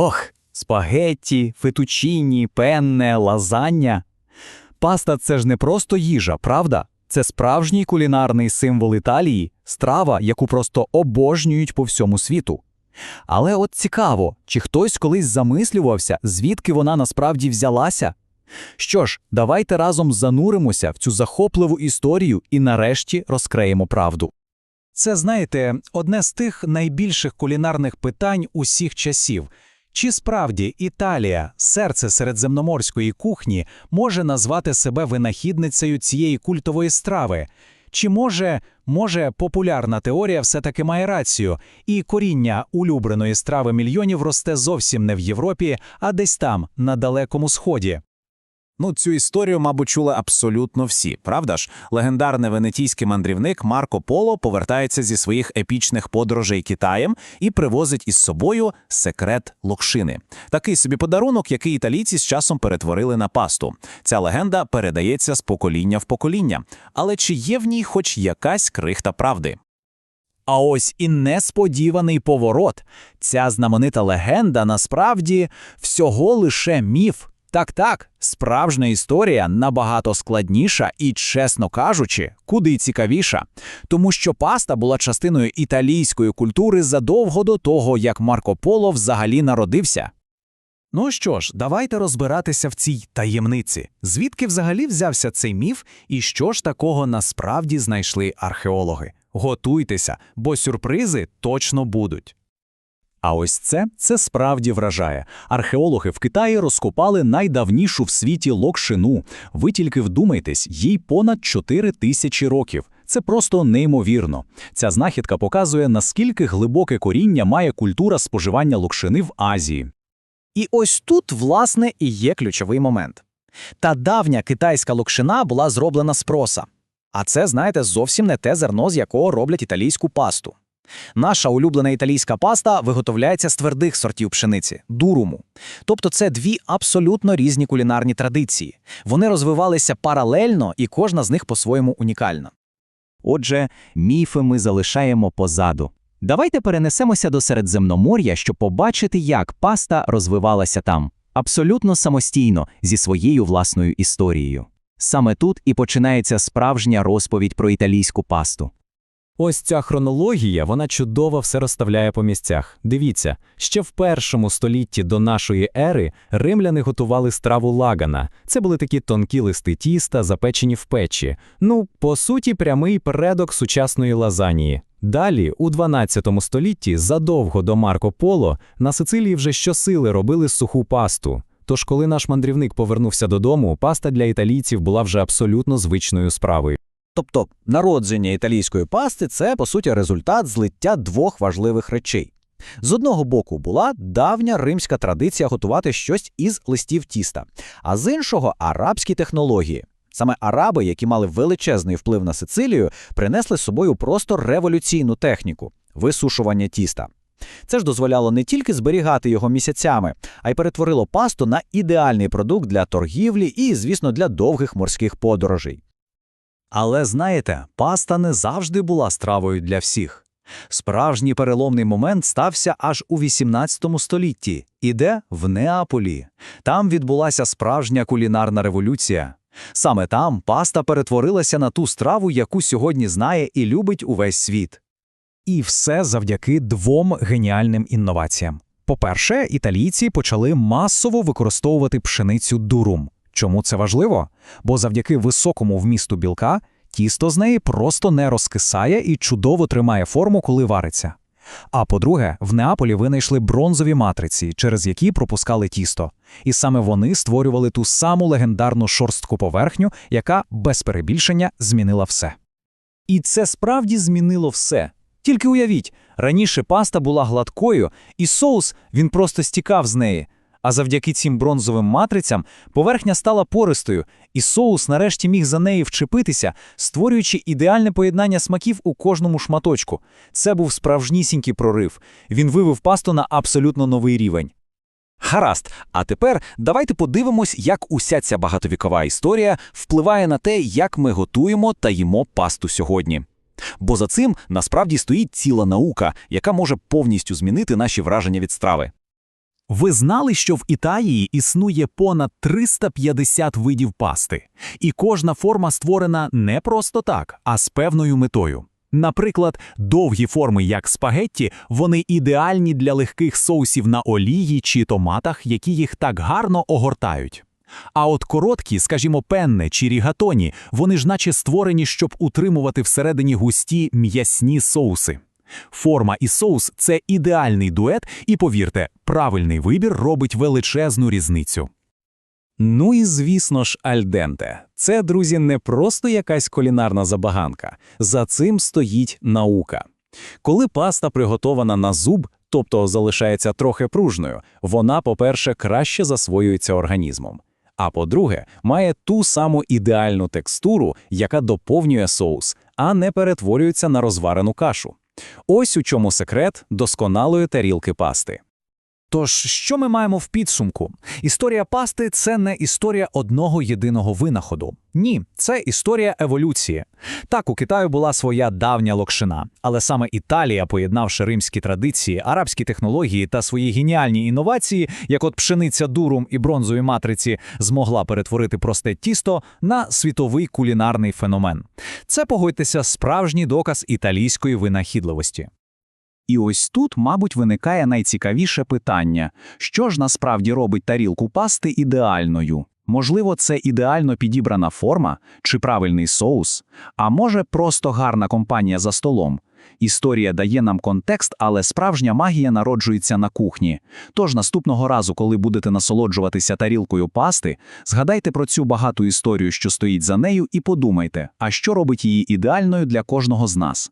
Ох, спагетті, фетучіні, пенне, лазання. Паста це ж не просто їжа, правда? Це справжній кулінарний символ Італії, страва, яку просто обожнюють по всьому світу. Але от цікаво, чи хтось колись замислювався, звідки вона насправді взялася? Що ж, давайте разом зануримося в цю захопливу історію і нарешті розкриємо правду. Це, знаєте, одне з тих найбільших кулінарних питань усіх часів. Чи справді Італія, серце середземноморської кухні, може назвати себе винахідницею цієї культової страви? Чи може, може популярна теорія все-таки має рацію, і коріння улюбленої страви мільйонів росте зовсім не в Європі, а десь там, на далекому сході? Ну, цю історію, мабуть, чули абсолютно всі, правда ж? Легендарний венетійський мандрівник Марко Поло повертається зі своїх епічних подорожей Китаєм і привозить із собою секрет локшини. Такий собі подарунок, який італійці з часом перетворили на пасту. Ця легенда передається з покоління в покоління. Але чи є в ній хоч якась крихта правди? А ось і несподіваний поворот. Ця знаменита легенда насправді всього лише міф. Так, так, справжня історія набагато складніша і, чесно кажучи, куди цікавіша. Тому що паста була частиною італійської культури задовго до того, як Марко Поло взагалі народився. Ну що ж, давайте розбиратися в цій таємниці. Звідки взагалі взявся цей міф і що ж такого насправді знайшли археологи? Готуйтеся, бо сюрпризи точно будуть. А ось це це справді вражає. Археологи в Китаї розкопали найдавнішу в світі локшину. Ви тільки вдумайтесь, їй понад 4 тисячі років. Це просто неймовірно. Ця знахідка показує, наскільки глибоке коріння має культура споживання локшини в Азії. І ось тут, власне, і є ключовий момент. Та давня китайська локшина була зроблена з проса. А це, знаєте, зовсім не те зерно, з якого роблять італійську пасту. Наша улюблена італійська паста виготовляється з твердих сортів пшениці дуруму. Тобто це дві абсолютно різні кулінарні традиції. Вони розвивалися паралельно, і кожна з них по-своєму унікальна. Отже, міфи ми залишаємо позаду. Давайте перенесемося до Середземномор'я, щоб побачити, як паста розвивалася там, абсолютно самостійно, зі своєю власною історією. Саме тут і починається справжня розповідь про італійську пасту. Ось ця хронологія, вона чудово все розставляє по місцях. Дивіться, ще в першому столітті до нашої ери римляни готували страву лагана. Це були такі тонкі листи тіста, запечені в печі. Ну, по суті, прямий передок сучасної лазанії. Далі, у 12 столітті, задовго до Марко Поло, на Сицилії вже щосили робили суху пасту. Тож, коли наш мандрівник повернувся додому, паста для італійців була вже абсолютно звичною справою. Тобто народження італійської пасти це, по суті, результат злиття двох важливих речей. З одного боку була давня римська традиція готувати щось із листів тіста, а з іншого арабські технології. Саме араби, які мали величезний вплив на Сицилію, принесли з собою просто революційну техніку висушування тіста. Це ж дозволяло не тільки зберігати його місяцями, а й перетворило пасту на ідеальний продукт для торгівлі і, звісно, для довгих морських подорожей. Але знаєте, паста не завжди була стравою для всіх. Справжній переломний момент стався аж у 18 столітті, і де в Неаполі. Там відбулася справжня кулінарна революція. Саме там паста перетворилася на ту страву, яку сьогодні знає і любить увесь світ. І все завдяки двом геніальним інноваціям. По-перше, італійці почали масово використовувати пшеницю дурум. Чому це важливо? Бо завдяки високому вмісту білка тісто з неї просто не розкисає і чудово тримає форму, коли вариться. А по-друге, в Неаполі винайшли бронзові матриці, через які пропускали тісто. І саме вони створювали ту саму легендарну шорстку поверхню, яка без перебільшення змінила все. І це справді змінило все. Тільки уявіть, раніше паста була гладкою, і соус він просто стікав з неї. А завдяки цим бронзовим матрицям поверхня стала пористою, і соус нарешті міг за неї вчепитися, створюючи ідеальне поєднання смаків у кожному шматочку. Це був справжнісінький прорив. Він вивив пасту на абсолютно новий рівень. Гаразд, а тепер давайте подивимось, як уся ця багатовікова історія впливає на те, як ми готуємо та їмо пасту сьогодні. Бо за цим насправді стоїть ціла наука, яка може повністю змінити наші враження від страви. Ви знали, що в Італії існує понад 350 видів пасти, і кожна форма створена не просто так, а з певною метою. Наприклад, довгі форми, як спагетті, вони ідеальні для легких соусів на олії чи томатах, які їх так гарно огортають. А от короткі, скажімо, пенне чи рігатоні, вони ж наче створені, щоб утримувати всередині густі м'ясні соуси. Форма і соус це ідеальний дует, і повірте, правильний вибір робить величезну різницю. Ну і звісно ж, альденте. Це, друзі, не просто якась кулінарна забаганка. За цим стоїть наука. Коли паста приготована на зуб, тобто залишається трохи пружною, вона, по-перше, краще засвоюється організмом. А по-друге, має ту саму ідеальну текстуру, яка доповнює соус, а не перетворюється на розварену кашу. Ось у чому секрет досконалої тарілки пасти. Тож, що ми маємо в підсумку? Історія пасти це не історія одного єдиного винаходу. Ні, це історія еволюції. Так, у Китаю була своя давня локшина, але саме Італія, поєднавши римські традиції, арабські технології та свої геніальні інновації, як от пшениця дурум і бронзові матриці, змогла перетворити просте тісто на світовий кулінарний феномен. Це погодьтеся справжній доказ італійської винахідливості. І ось тут, мабуть, виникає найцікавіше питання: що ж насправді робить тарілку пасти ідеальною? Можливо, це ідеально підібрана форма чи правильний соус, а може просто гарна компанія за столом. Історія дає нам контекст, але справжня магія народжується на кухні. Тож наступного разу, коли будете насолоджуватися тарілкою пасти, згадайте про цю багату історію, що стоїть за нею, і подумайте, а що робить її ідеальною для кожного з нас.